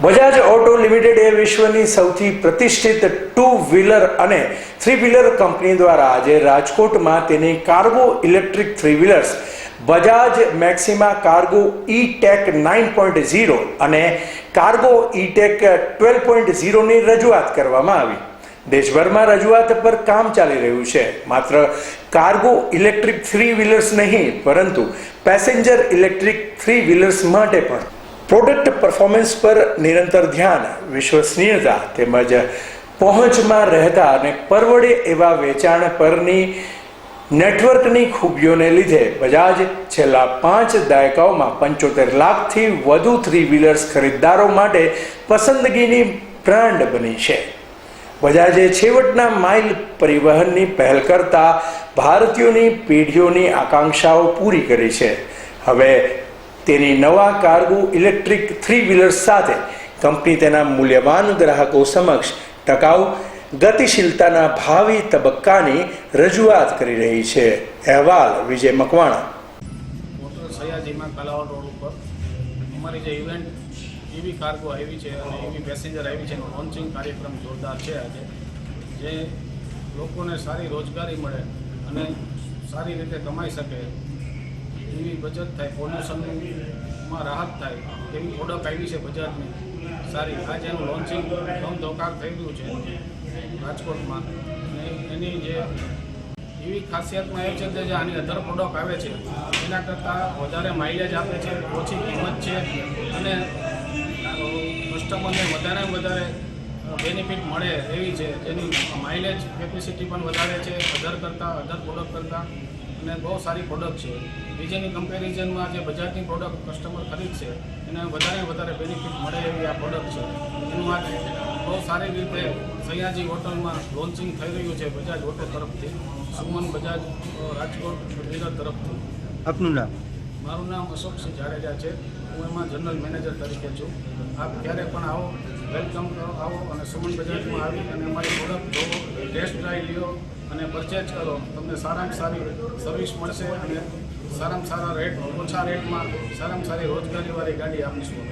Bajaj auto limited એ વિશ્વની સૌથી પ્રતિષ્ઠિત ટુ વ્હીલર અને થ્રી વ્હીલર કંપની દ્વારા આજે રાજકોટમાં તેની cargo electric three wheelers Bajaj Maxima cargo E TEC nine point zero અને cargo E TEC twelve point ઝીરોની રજૂઆત કરવામાં આવી. દેશભરમાં રજૂઆત પર કામ ચાલી રહ્યું છે. માત્ર કાર્ગો ઇલેક્ટ્રિક થ્રી વ્હીલર્સ નહીં, પરંતુ પેસેન્જર ઇલેક્ટ્રિક થ્રી વ્હીલર્સ માટે પણ. પ્રોડક્ટ પરફોર્મન્સ પર નિરંતર ધ્યાન, વિશ્વસનીયતા તેમજ પહોંચમાં રહેતા અને પરવડે એવા વેચાણ પરની નેટવર્કની ખૂબીઓને લીધે બજાજ છેલ્લા પાંચ દાયકાઓમાં પંચોતેર લાખથી વધુ થ્રી વ્હીલર્સ ખરીદદારો માટે પસંદગીની બ્રાન્ડ બની છે. બજાજે છેવટના માઇલ પરિવહનની પહેલ કરતા ભારતીયોની પેઢીઓની આકાંક્ષાઓ પૂરી કરી છે. હવે તેની નવા કાર્ગો ઇલેક્ટ્રિક થ્રી વ્હીલર્સ સાથે કંપની તેના મૂલ્યવાન ગ્રાહકો સમક્ષ ટકાઉ ગતિશીલતાના ભાવિ તબક્કાની રજૂઆત કરી રહી છે. અહેવાલ વિજય મકવાણા. સયાજીમાં કાલાવાડ રોડ અમારી જે ઇવેન્ટ એવી કાર્ગો આવી છે અને એવી પેસેન્જર આવી છે એનો લોન્ચિંગ કાર્યક્રમ જોરદાર છે આજે. જે લોકોને સારી રોજગારી મળે અને સારી રીતે કમાઈ શકે એવી બચત થાય પોલ્યુશનમાં રાહત થાય, એવી પ્રોડક્ટ આવી છે બજાજની સારી. આજે એનું લોન્ચિંગ ધમધોકાર થઈ ગયું છે રાજકોટમાં. એની જે એવી ખાસિયતમાં એ છે કે જે આની અધર પ્રોડક્ટ આવે છે, એના કરતાં વધારે માઇલેજ આપે છે, ઓછી કિંમત છે અને કસ્ટમરને વધારે વધારે બેનિફિટ મળે એવી છે. જેની માઇલેજ કેપેસિટી પણ વધારે છે અધર કરતાં અધર પ્રોડક્ટ કરતાં. અને બહુ સારી પ્રોડક્ટ છે. બીજાની કમ્પેરિઝનમાં જે બજાજની પ્રોડક્ટ કસ્ટમર ખરીદશે એને વધારે વધારે બેનિફિટ મળે એવી આ પ્રોડક્ટ છે. એનું આજે બહુ સારી રીતે સયાજી હોટલમાં લોન્ચિંગ થઈ રહ્યું છે બજાજ હોટલ તરફથી. સુમન બજાજ રાજકોટ ગુજરાત તરફથી. આપનું નામ? મારું નામ અશોકસિંહ જાડેજા છે. હું એમાં જનરલ મેનેજર તરીકે છું. આપ ક્યારે પણ આવો વેલકમ કરો આવો અને સુમન બજાજમાં આવી અને અમારી પ્રોડક્ટ જોવો ટેસ્ટ ડ્રાઈવ લ્યો. અને પરચેજ કરો, તમને સારામાં સારી સર્વિસ મળશે અને સારામાં સારા રેટ ઓછા રેટમાં સારામાં સારી રોજગારીવાળી ગાડી આપીશું